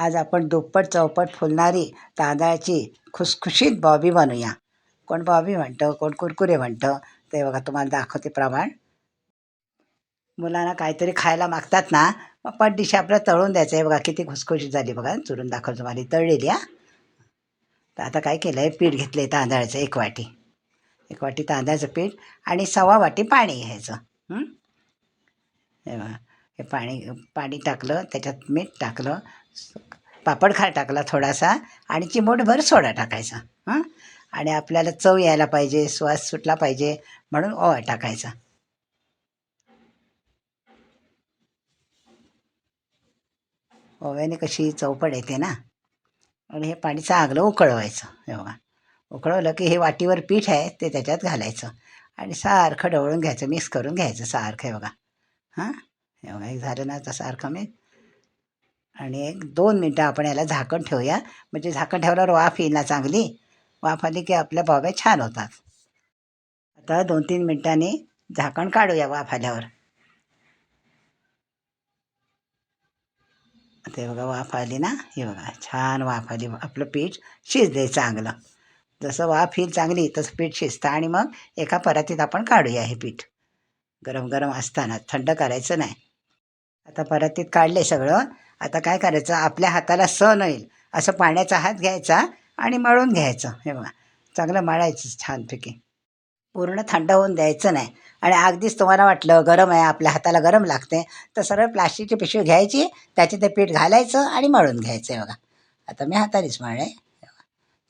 आज आपण दुप्पट चौपट फुलणारी तांदळाची खुसखुशीत बॉबी बनवूया कोण बॉबी म्हणतं? कोण कुरकुरे म्हणतं? ते बघा तुम्हाला दाखवते प्रमाण. मुलांना काहीतरी खायला मागतात ना मग डिश आपल्याला तळून द्यायचं. आहे बघा किती खुसखुशीत झाली बघा. चुरून दाखवलं तुम्हाला. तळलेली हा. तर आता काय केलं आहे पीठ घेतलं आहे तांदळाचं एक वाटी. एक वाटी तांदळाचं पीठ आणि सव्वा वाटी पाणी घ्यायचं. हे बघा. हे पाणी पाणी टाकलं त्याच्यात मीठ टाकलं पापड खा टाकला थोडासा आणि चिमूटभर सोडा टाकायचा हां? आणि आपल्याला चव यायला पाहिजे श्वास सुटला पाहिजे म्हणून ओवा टाकायचा. ओव्याने कशी चौपड येते ना? आणि हे पाणी चांगलं उकळवायचं एवढा उकळवलं की हे वाटीवर पीठ आहे ते त्याच्यात घालायचं. आणि सारखं ढवळून घ्यायचं मिक्स करून घ्यायचं सारखं बघा. हां? एवढा एक झालं ना आता सारखं मी. आणि एक दोन मिनटं आपण याला झाकण ठेवूया. म्हणजे झाकण ठेवल्यावर वाफ येईल ना चांगली? वाफ आली की आपल्या बॉब्या छान होतात. आता दोन तीन मिनटांनी झाकण काढूया वाफ आल्यावर. ते बघा वाफ आली ना? हे बघा छान वाफ आली. आपलं पीठ शिजले चांगलं. जसं वाफ येईल चांगली तसं पीठ शिजतं. आणि मग एका परातीत आपण काढूया हे पीठ. गरम गरम असताना थंड करायचं नाही. आता परातीत काढले सगळं. आता काय करायचं? आपल्या हाताला सण होईल असं पाण्याचा हात घ्यायचा आणि मळून घ्यायचं. हे बघा. चांगलं मळायचं छानपैकी. पूर्ण थंड होऊन द्यायचं नाही. आणि अगदीच तुम्हाला वाटलं गरम आहे आपल्या हाताला गरम लागते तर सरळ प्लास्टिकची पिशवी घ्यायची त्याचे ते पीठ घालायचं आणि मळून घ्यायचं आहे बघा. आता मी हातानेच मळले.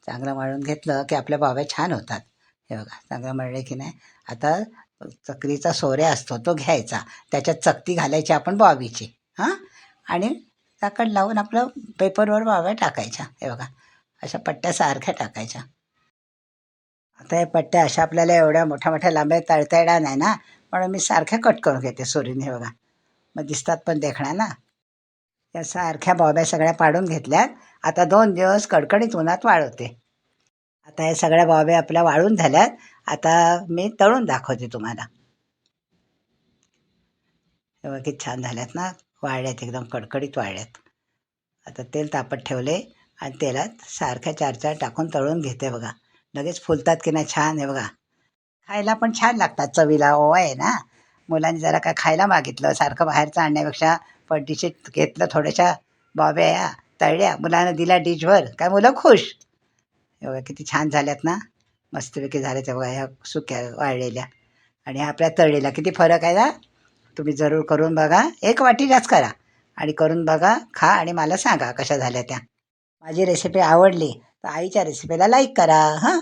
चांगलं मळून घेतलं की आपल्या बाब्या छान होतात. हे बघा. चांगलं मळले की नाही? आता चक्रीचा सोऱ्या असतो तो घ्यायचा. त्याच्यात चकती घालायची आपण बॉबीची हां? आणि झाकण लावून आपलं पेपरवर बाब्या टाकायच्या. हे बघा अशा पट्ट्या सारख्या टाकायच्या. आता हे पट्ट्या अशा आपल्याला एवढ्या मोठ्या मोठ्या लांब्या तळता येणार नाही ना म्हणून मी सारख्या कट करून घेते सोरीने हे बघा. मग दिसतात पण देखणार ना. या सारख्या बॉब्या सगळ्या पाडून घेतल्यात. आता दोन दिवस कडकडीत उन्हात वाळवते. आता या सगळ्या बाब्या आपल्या वाळून झाल्यात. आता मी तळून दाखवते तुम्हाला. हे किती छान झाल्यात ना. वाळल्यात एकदम कडकडीत वाळल्यात. आता तेल तापत ठेवले आणि तेलात सारख्या चार चार टाकून तळून घेते बघा. लगेच फुलतात की नाही छान आहे बघा. खायला पण छान लागतात चवीला. ओवा आहे ना. मुलांनी जरा काय खायला मागितलं. सारखं बाहेरचं आणण्यापेक्षा पट्टीशी घेतलं थोड्याशा बॉब्या या तळल्या. मुलांना दिल्या डिशभर. काय मुलं खुश. एवढ्या किती छान झाल्यात ना. मस्तपैकी झाल्या बघा ह्या सुक्या वाळलेल्या. आणि आपल्या तळलेल्या किती फरक आहे ना. तुम्ही जरूर करून बघा. एक वाटी जास्त करा. आणि करून बघा खा आणि मला सांगा कशा झाल्या त्या. माझी रेसिपी आवडली तर आईच्या रेसिपीला लाईक करा. हां?